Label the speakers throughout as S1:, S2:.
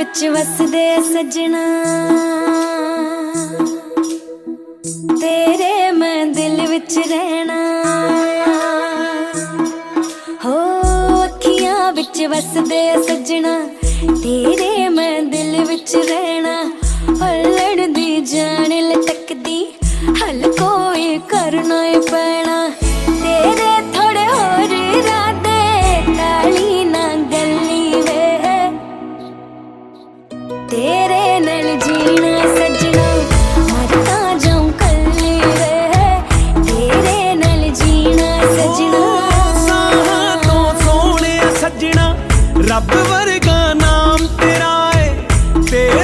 S1: ਵਿੱਚ ਵਸਦੇ ਸੱਜਣਾ। ਤੇਰੇ ਮੈਂ ਦਿਲ ਵਿੱਚ ਰਹਿਣਾ। ਹੋ ਅੱਖੀਆਂ ਵਿੱਚ ਵਸਦੇ ਸੱਜਣਾ, ਤੇਰੇ ਮੈਂ ਦਿਲ ਵਿੱਚ ਰਹਿਣਾ। ਹੱਲੜ ਦੀ ਜਾਣ ਲਟਕਦੀ, ਹਲ ਕੋਈ ਕਰਨਾ ਹੀ ਤੇਰੇ ਨਾਲ ਜੀਣਾ ਸੱਜਣਾ ਮਰ ਤਾਂ ਜਾਉਂ ਕੱਲੀ ਵੇ ਤੇਰੇ ਨਾਲ ਜੀਣਾ ਸੱਜਣਾ।
S2: ਸਾਹਾਂ ਤੋਂ ਸੋਹਣਿਆ ਸੱਜਣਾ, ਰੱਬ ਵਰਗਾ ਨਾਮ ਤੇਰਾ ਏ। ਤੇਰਾ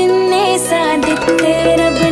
S1: जिन्ने सादित रब